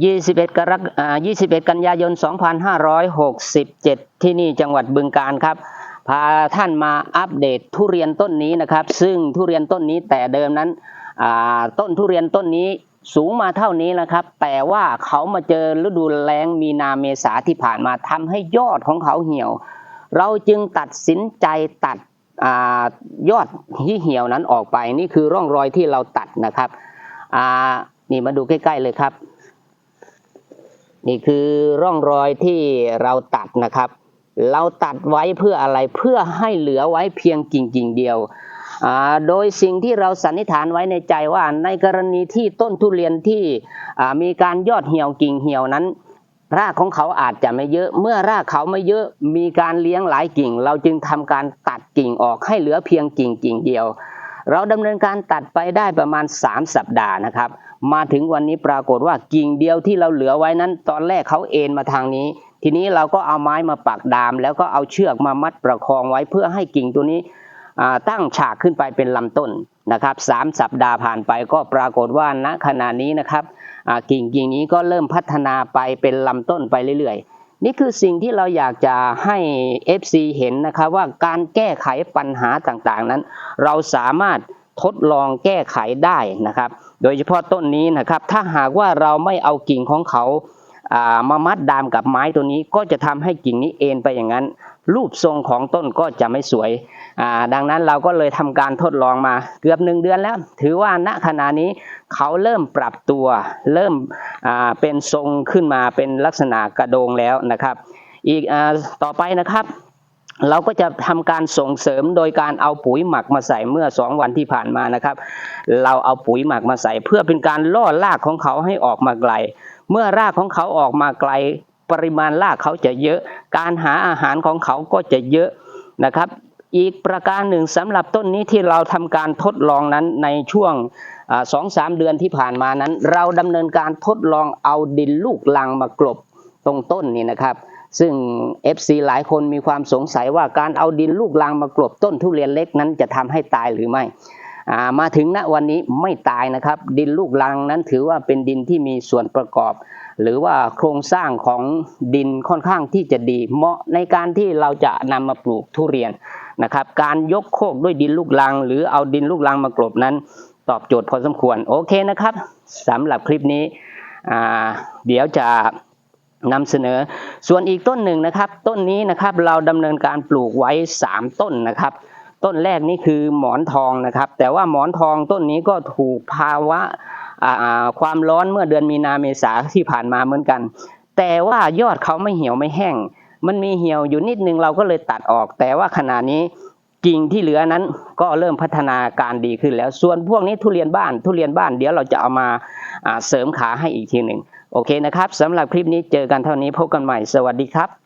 21 กรกอ่า21 กันยายน 2567 ที่นี่จังหวัดบึงกาฬครับ พาท่านมาอัปเดตทุเรียนต้นนี้นะครับ ซึ่งทุเรียนต้นนี้แต่เดิมนั้นอ่าต้นทุเรียนต้นนี้สูงมาเท่านี้นะครับ แต่ว่าเขามาเจอฤดูแล้งมีนาเมษาที่ผ่านมาทำให้ยอดของเขาเหี่ยว เราจึงตัดสินใจตัดอายอดที่เหี่ยวนั้นออกไป นี่คือร่องรอยที่เราตัดนะครับอ่านี่มาดูใกล้ ๆ เลยครับ นี่คือร่องรอยที่เราตัดนะครับ เราตัดไว้เพื่ออะไรเพื่อให้เหลือไว้เพียงกิ่งกิ่งเดียว โดยสิ่งที่เราสันนิษฐานไว้ในใจว่าในกรณีที่ต้นทุเรียนที่มีการยอดเหี่ยวกิ่งเหี่ยวนั้น รากของเขาอาจจะไม่เยอะ เมื่อรากเขาไม่เยอะมีการเลี้ยงหลายกิ่ง เราจึงทำการตัดกิ่งออกให้เหลือเพียงกิ่งกิ่งเดียว เราดำเนินการตัดไปได้ประมาณ 3 สัปดาห์นะครับ มาถึงวันนี้ปรากฏว่ากิ่งเดียวที่เราเหลือไว้นั้น ตอนแรกเขาเอ็นมาทางนี้ ทีนี้เราก็เอาไม้มาปักดาม แล้วก็เอาเชือกมามัดประคองไว้เพื่อให้กิ่งตัวนี้ตั้งฉากขึ้นไปเป็นลำต้นนะครับสามสัปดาห์ผ่านไปก็ปรากฏว่าณขณะนี้นะครับกิ่งกิ่งนี้ก็เริ่มพัฒนาไปเป็นลำต้นไปเรื่อยๆ นี่คือสิ่งที่เราอยากจะให้ FC เห็นนะครับว่าการแก้ไขปัญหาต่างๆนั้น เราสามารถทดลองแก้ไขได้นะครับ โดยเฉพาะต้นนี้นะครับ ถ้าหากว่าเราไม่เอากิ่งของเขาอ่า มามัดดามกับไม้ตัวนี้ก็จะทำให้กิ่งนี้เอ็นไปอย่างนั้น รูปทรงของต้นก็จะไม่สวย ดังนั้นเราก็เลยทำการทดลองมาเกือบหนึ่งเดือนแล้ว ถือว่าณขณะนี้เขาเริ่มปรับตัว เริ่มเป็นทรงขึ้นมาเป็นลักษณะกระโดงแล้วนะครับ อีกอต่อไปนะครับเราก็จะทำการส่งเสริมโดยการเอาปุ๋ยหมักมาใส่เมื่อ 2 วันที่ผ่านมานะครับ เราเอาปุ๋ยหมักมาใส่เพื่อเป็นการล่อรากของเขาให้ออกมาไกล เมื่อรากของเขาออกมาไกล ปริมาณรากเขาจะเยอะ การหาอาหารของเขาก็จะเยอะนะครับ อีกประการหนึ่งสำหรับต้นนี้ที่เราทำการทดลองนั้นในช่วงสองสามเดือนที่ผ่านมานั้น เราดำเนินการทดลองเอาดินลูกลังมากลบตรงต้นนี้นะครับ ซึ่ง FC หลายคนมีความสงสัยว่าการเอาดินลูกลังมากลบต้นทุเรียนเล็กนั้นจะทำให้ตายหรือไม่ มาถึงณวันนี้ไม่ตายนะครับ ดินลูกลังนั้นถือว่าเป็นดินที่มีส่วนประกอบ หรือว่าโครงสร้างของดินค่อนข้างที่จะดี เหมาะในการที่เราจะนำมาปลูกทุเรียนนะครับ การยกโคกด้วยดินลูกลัง หรือเอาดินลูกลังมากลบนั้น ตอบโจทย์พอสมควรโอเคนะครับสำหรับคลิปนี้เดี๋ยวจะนำเสนอส่วนอีกต้นหนึ่งนะครับ ต้นนี้นะครับเราดำเนินการปลูกไว้ 3 ต้นนะครับ ต้นแรกนี่คือหมอนทองนะครับ แต่ว่าหมอนทองต้นนี้ก็ถูกภาวะความร้อนเมื่อเดือนมีนาเมษาที่ผ่านมาเหมือนกัน แต่ว่ายอดเขาไม่เหี่ยวไม่แห้ง มันมีเหี่ยวอยู่นิดนึงเราก็เลยตัดออก แต่ว่าขณะนี้กิ่งที่เหลือนั้นก็เริ่มพัฒนาการดีขึ้นแล้ว ส่วนพวกนี้ทุเรียนบ้านทุเรียนบ้านเดี๋ยวเราจะเอามาเสริมขาให้อีกทีหนึ่งโอเคนะครับสำหรับคลิปนี้เจอกันเท่านี้พบกันใหม่สวัสดีครับ